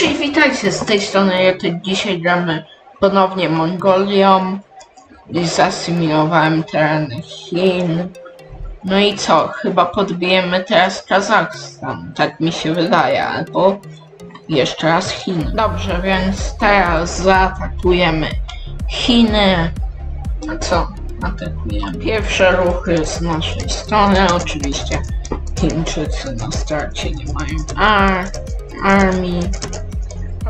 Cześć, witajcie, z tej strony Jotek. Dzisiaj gramy ponownie Mongolią. Zasymilowałem tereny Chin. No i co? Chyba podbijemy teraz Kazachstan. Tak mi się wydaje, albo jeszcze raz Chiny. Dobrze, więc teraz zaatakujemy Chiny. A co? Atakujemy. Pierwsze ruchy z naszej strony. Oczywiście Chińczycy na starcie nie mają ar armii.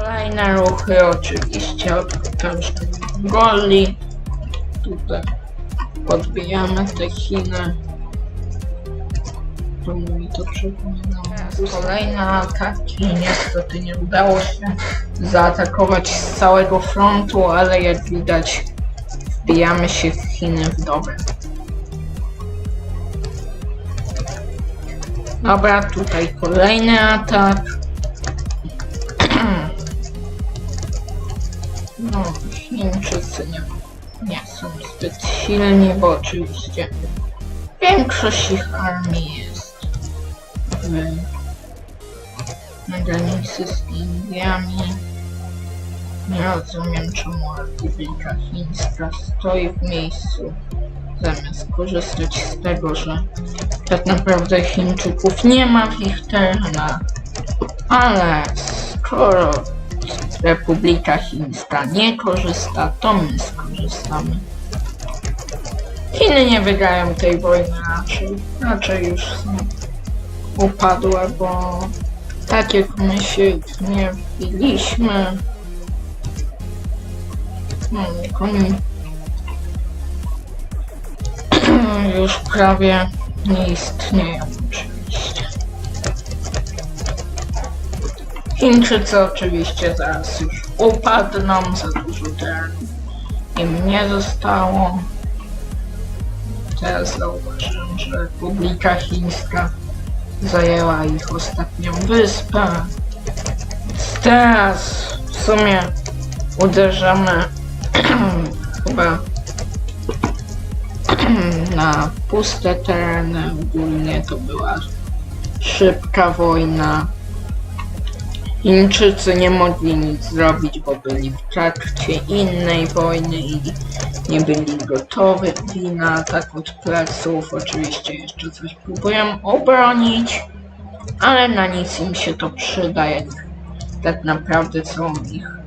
Kolejne ruchy oczywiście od Mongolii. Tutaj podbijamy te Chiny. To mi to przypomina. Kolejne ataki. Niestety nie udało się zaatakować z całego frontu, ale jak widać wbijamy się w Chiny w dobre. Dobra, tutaj kolejny atak. No, Chińczycy nie, nie są zbyt silni, bo oczywiście większość ich armii jest w, na granicy z Indiami. Nie rozumiem, czemu Republika Chińska stoi w miejscu, zamiast korzystać z tego, że tak naprawdę Chińczyków nie ma w ich terenach. Ale skoro Republika Chińska nie korzysta, to my skorzystamy. Chiny nie wygrają tej wojny raczej. Raczej już są upadłe, bo tak jak my się nie wbiliśmy, no, już prawie nie istnieją Chińczycy oczywiście zaraz już upadną, za dużo terenu im nie zostało. Teraz zauważyłem, że Republika Chińska zajęła ich ostatnią wyspę. Teraz w sumie uderzamy chyba na puste tereny. Ogólnie to była szybka wojna. Chińczycy nie mogli nic zrobić, bo byli w trakcie innej wojny i nie byli gotowi na atak od pleców. Oczywiście jeszcze coś próbują obronić, ale na nic im się to przyda, jak tak naprawdę są ich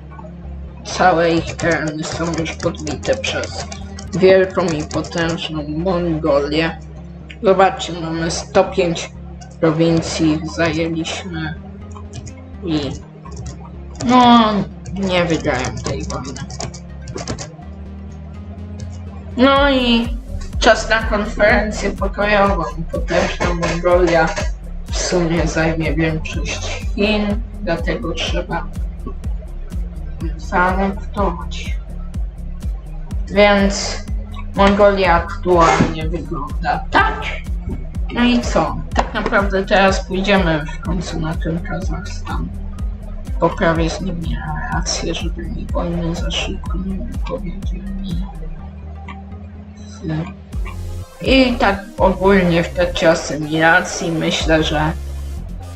całe ich tereny są już podbite przez wielką i potężną Mongolię. Zobaczcie, mamy 105 prowincji, zajęliśmy i no nie wygrają tej wojny. No i czas na konferencję pokojową. Potężna Mongolia w sumie zajmie większość Chin, dlatego trzeba zaanektować. Więc Mongolia aktualnie wygląda tak. No i co? Tak naprawdę teraz pójdziemy w końcu na ten Kazachstan. Poprawię z nimi relacje, żeby mi wojny za szybko nie. I tak ogólnie w trakcie asymilacji myślę, że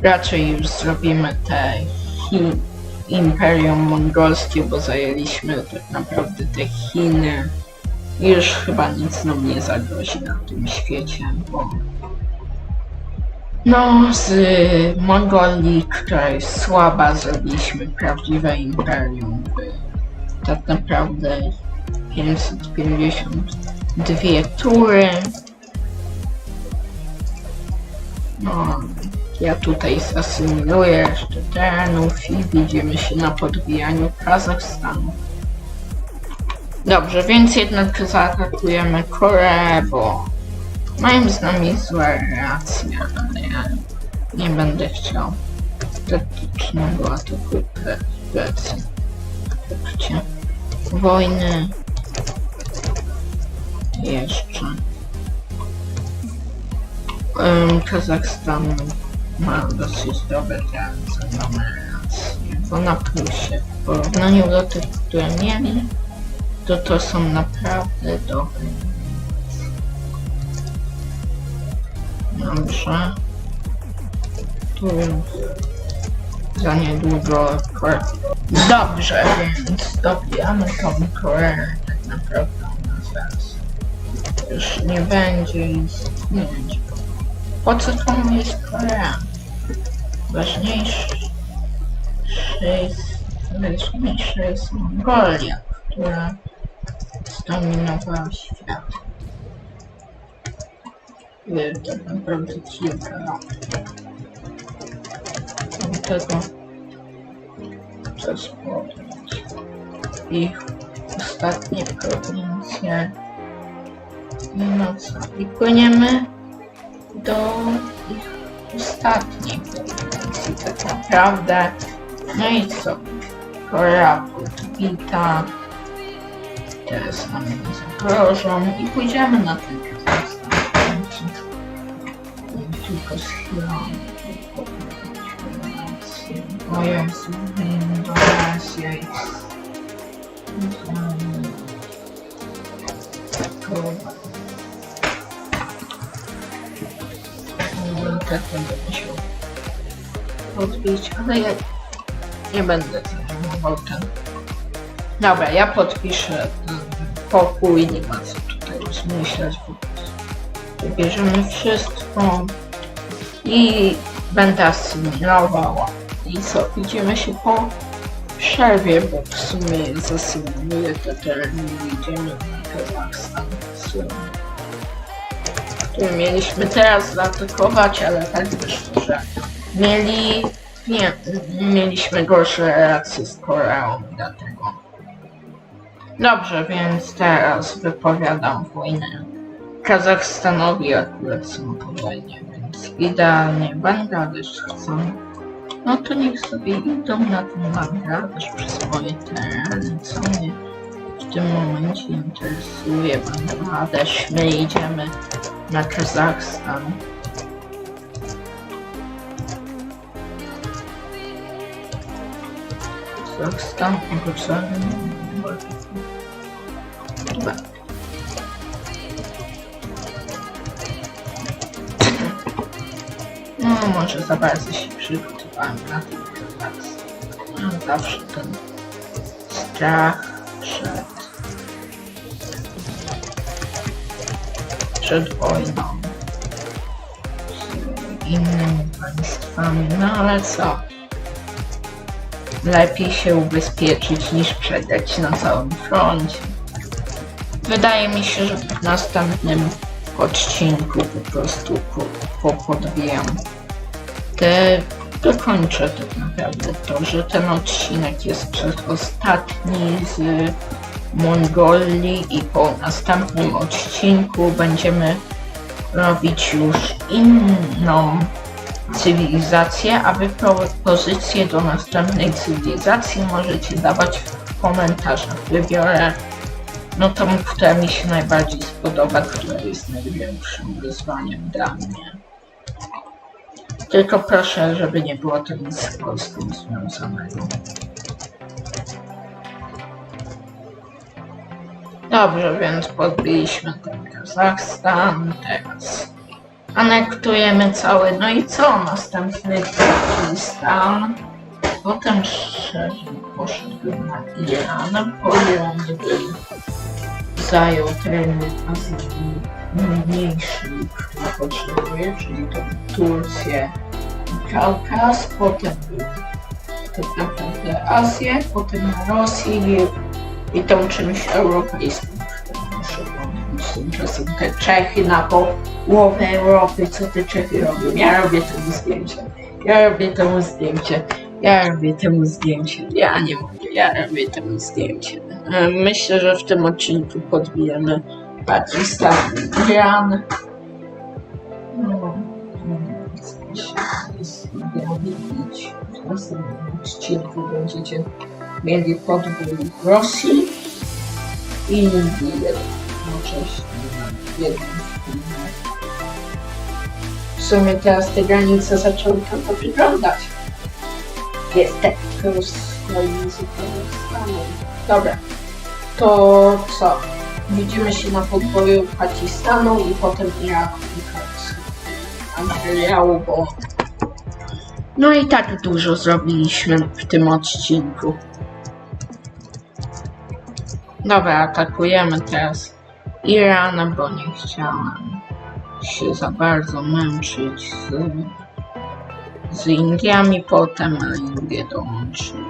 raczej już zrobimy te Chin, Imperium Mongolskie, bo zajęliśmy tak naprawdę te Chiny. Już chyba nic nam nie zagrozi na tym świecie, bo no, z Mongolii, która jest słaba, zrobiliśmy prawdziwe imperium. Tak naprawdę 552 tury. No, ja tutaj zasymuluję jeszcze terenów i widzimy się na podbijaniu Kazachstanu. Dobrze, więc jednak zaatakujemy Koreę, bo mają z nami złe relacje, ale ja nie będę chciał taktycznego ataku. W trakcie wojny jeszcze um, Kazachstan ma dosyć dobre racje, mamy rację, bo na plusie w porównaniu do tych, które mieli, to to są naprawdę dobre. Dobrze. Tu za niedługo. Dobrze, więc dobijamy tą Koreę tak naprawdę nas zaraz. Już nie będzie istnieć. Po co to jest Korea? Ważniejsze jest, jest Mongolia, która zdominowała świat. Tak naprawdę kilka lat. Tego co spotkać. Ich ostatnie prowincje. No co? I płyniemy do ich ostatniej prowincji tak naprawdę. No i co? Korea podbita. Teraz nam nie zagrożą i pójdziemy na ten Kazachstan. Tylko Jezu, Indonezja jest... Kurwa. Tak będę musiał podbić, ale ja nie będę zajmował ten. Dobra, ja podpiszę ten pokój, nie ma co tutaj rozmyślać, po prostu wybierzemy wszystko i będę asymilował. I co, idziemy się po przerwie, bo w sumie zasymuję te tereny i idziemy na Kazachstan, który mieliśmy teraz zaatakować, ale tak wyszło, że mieli, nie, mieliśmy gorsze relacje z Koreą, dlatego. Dobrze, więc teraz wypowiadam wojnę Kazachstanowi akurat są po wojnie, więc idealnie Bangladesz chcą. No to niech sobie idą na ten Bangladesz przez swoje tereny, co mnie w tym momencie interesuje Bangladesz. My idziemy na Kazachstan. Kazachstan, Jugosławia, Dobra. No, może za bardzo się przygotowałem na ten Kazachstan. Mam zawsze ten strach przed... przed wojną z innymi państwami, no ale co? Lepiej się ubezpieczyć niż przegrać na całym froncie. Wydaje mi się, że w następnym odcinku po prostu po, po te dokończę tak naprawdę to, że ten odcinek jest przedostatni z Mongolii i po następnym odcinku będziemy robić już inną cywilizację, a wy propozycje do następnej cywilizacji możecie dawać w komentarzach. Wybiorę no tą, która mi się najbardziej spodoba, która jest największym wyzwaniem dla mnie. Tylko proszę, żeby nie było to nic z Polską związanego. Dobrze, więc podbiliśmy ten Kazachstan, teraz anektujemy cały, no i co? Następny Kirgistan, potem szerzej poszedłbym na Iran, po Iranie bym zajął tereny Azji mniejszy, który potrzebuje, czyli to Turcję i Kaukaz, potem tak naprawdę Azję, potem Rosję i, tą czymś europejską, muszę pomylić tymczasem te Czechy na połowę Europy, co te Czechy robią? Ja robię temu zdjęcie, ja robię temu zdjęcie, ja robię temu zdjęcie, ja nie mówię, ja robię temu zdjęcie. Myślę, że w tym odcinku podbijemy Pakistan, Iran. Widzieć. W następnym odcinku będziecie mieli podbój Rosji i Indii jednocześnie filmie. W sumie teraz te granice zaczęły to wyglądać. Jest tak granicy Kazachstanu. Dobra, to co? Widzimy się na podboju Pakistanu i potem Iraku i końcu materiału, bo No i tak dużo zrobiliśmy w tym odcinku. Dobra, atakujemy teraz Iran, bo nie chciałem się za bardzo męczyć z, z Indiami potem, ale Indie dołączyły,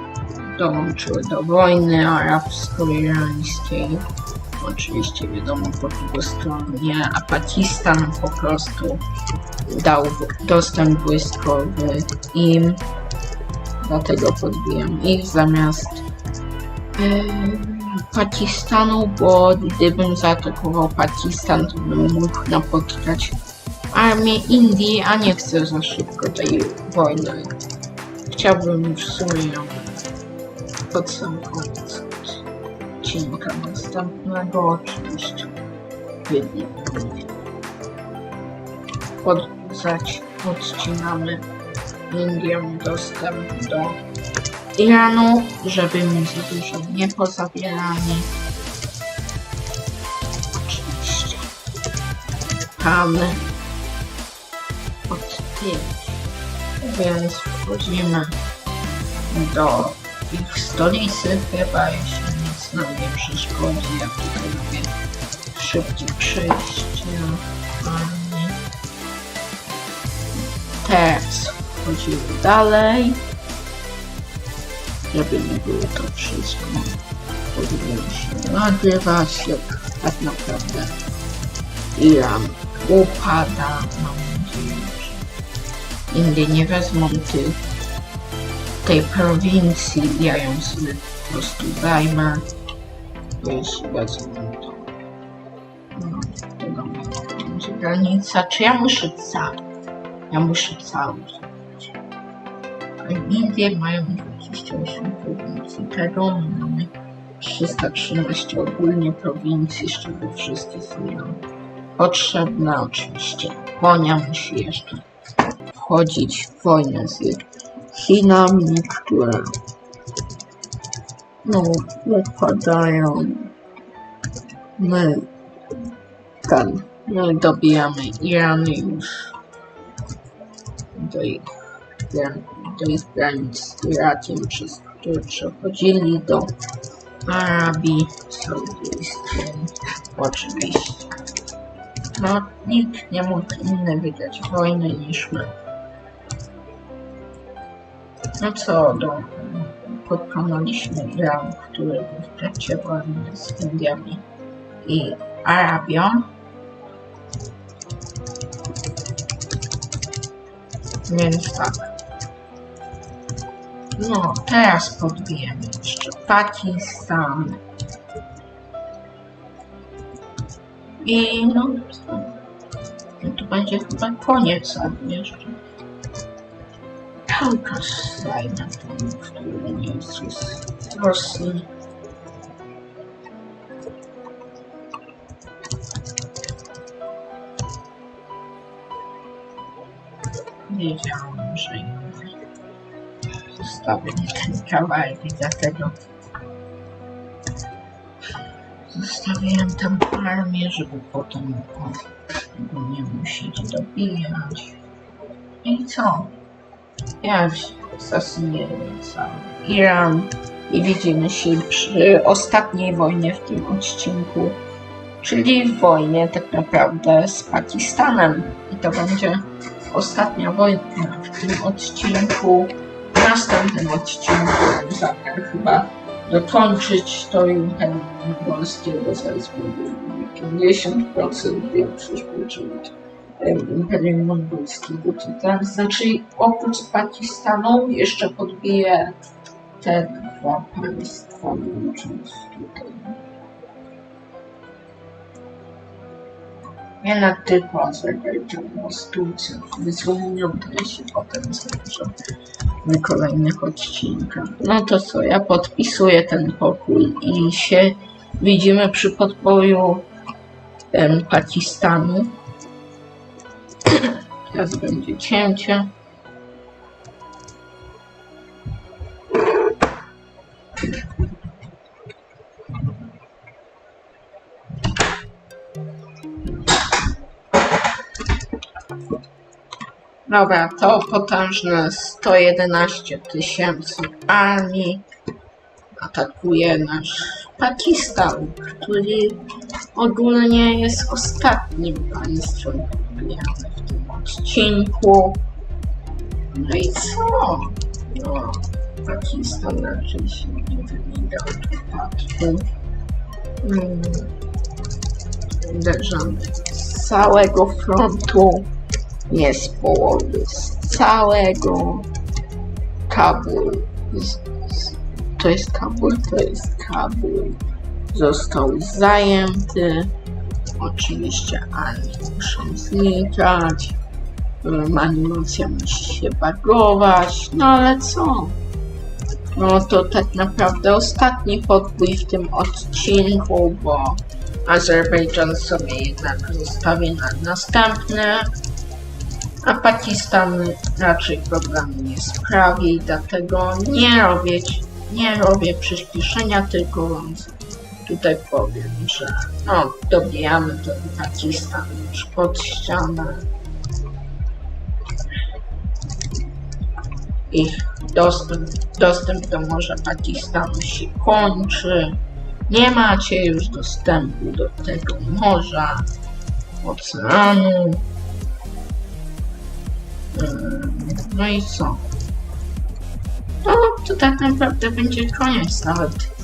dołączyły do wojny arabsko-irańskiej. Oczywiście wiadomo po drugiej stronie, a Pakistan po prostu dał dostęp wojskowy im, dlatego podbiłem ich zamiast Pakistanu, bo gdybym zaatakował Pakistan, to bym mógł napotkać armię Indii, a nie chcę za szybko tej wojny. Chciałbym w sumie ją odcinka następnego oczywiście wybiegnie. Podpisać odcinamy Indiom dostęp do Iranu, żeby mi za dużo nie pozabierali. Oczywiście. Tam od pięć. Więc wchodzimy do ich stolicy chyba, jeśli nic nam nie przeszkodzi. Ja tutaj lubię szybkie przejście. Fajnie. Teraz wchodzimy dalej żeby nie było to wszystko powinno się nagrywać, jak tak naprawdę Iran upada. Mam nadzieję, że Indie nie wezmą tych, tej prowincji, ja ją sobie po prostu zajmę. Wezmą to, no, będzie granica. Czy ja muszę cały? Ja muszę cały zrobić. Indie mają 28 prowincji. Tego mamy 313 ogólnie prowincji, z czego wszystkie są potrzebne. Oczywiście Japonia musi jeszcze wchodzić w wojnę z Chinami, które no upadają. My ten, my dobijamy Iran już do ich do ich granic z Irakiem, przez które przechodzili do Arabii Saudyjskiej. Oczywiście. No, nikt nie mógł inny wygrać wojny niż my. No co do... Pokonaliśmy Iran, który był w trakcie wojny z Indiami i Arabią. Więc tak. No, teraz podbijemy jeszcze Pakistan. I no, to, będzie chyba koniec albo jeszcze. Zajmę ten, który jest z Rosji. Wiedziałam, że zostawię ten kawałek i dlatego zostawiłem tam armię, żeby potem go nie musieć dobijać. I co? Ja zasynuję cały Iran i widzimy się przy ostatniej wojnie w tym odcinku, czyli w wojnie tak naprawdę z Pakistanem. I to będzie ostatnia wojna w tym odcinku. W następnym odcinku zamiar chyba dokończyć to imperium zaraz będzie 50% większość będzie imperium mongolskiego. To tak, znaczy oprócz Pakistanu jeszcze podbije te dwa państwa, łącząc tutaj. Nie na tylko Azerbejdżan, bo z Turcją to ja się potem zauważę w kolejnych odcinkach. No to co, ja podpisuję ten pokój i się widzimy przy podboju em, Pakistanu. Teraz będzie cięcie. Dobra, to potężne 111 tysięcy armii atakuje nasz Pakistan, który ogólnie jest ostatnim państwem w tym odcinku. No i co? No, Pakistan raczej się nie wymieniał w przypadku. Hmm. Uderzamy z całego frontu, nie z połowy, z całego Kabul. Z, z, to jest Kabul, to jest Kabul. Został zajęty. Oczywiście ani muszą znikać. Animacja musi się bagować. No ale co? No to tak naprawdę ostatni podbój w tym odcinku, bo Azerbejdżan sobie jednak zostawi na następny, a Pakistan raczej problemu nie sprawi, dlatego nie robię, nie robię przyspieszenia, tylko tutaj powiem, że no, dobijamy ten Pakistan już pod ścianę. Ich dostęp, dostęp do Morza Pakistanu się kończy. Nie macie już dostępu do tego morza, oceanu. Ym, No i co? No, to tak naprawdę będzie koniec nawet.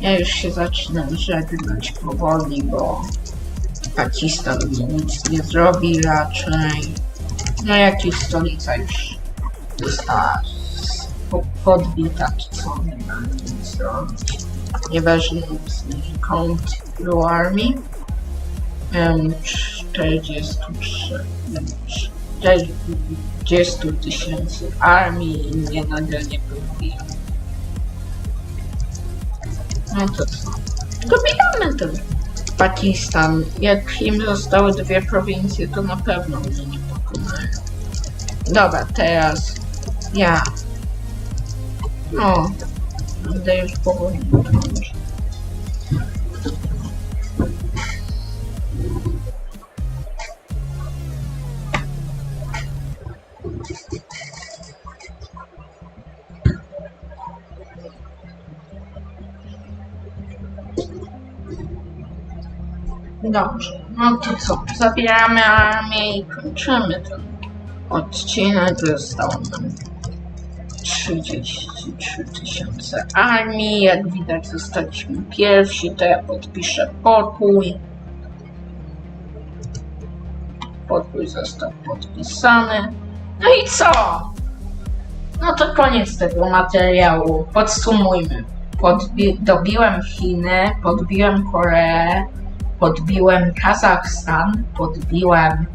Ja już się zaczynam żegnać powoli, bo Pakistan mi nic nie zrobi raczej. No jakiś stolica już została po- podbita, to co nie ma nic zrobić. Nieważne, skąd było armii. Em, 43 em, 40 tysięcy armii i mnie nagle nie próbuje. To co? Dobijamy ten Pakistan. Jak im zostały dwie prowincje, to na pewno mnie nie pokonają. Dobra, teraz ja. No, będę już powoli kończyć. Dobrze, no to co? Zabieramy armię i kończymy ten odcinek. Zostało nam 33 tysiące armii. Jak widać, zostaliśmy pierwsi. To ja podpiszę pokój. Pokój został podpisany. No i co? No to koniec tego materiału. Podsumujmy. Podbi- dobiłem Chiny, podbiłem Koreę, podbiłem Kazachstan, podbiłem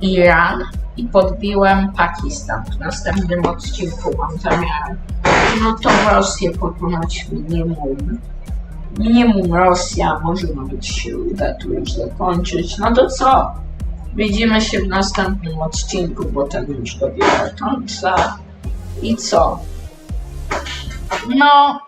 Iran i podbiłem Pakistan. W następnym odcinku mam zamiar no to Rosję pokonać minimum. Minimum Rosja, może nawet się uda tu już zakończyć. No to co? Widzimy się w następnym odcinku, bo ten już dobiega końca. I co? No,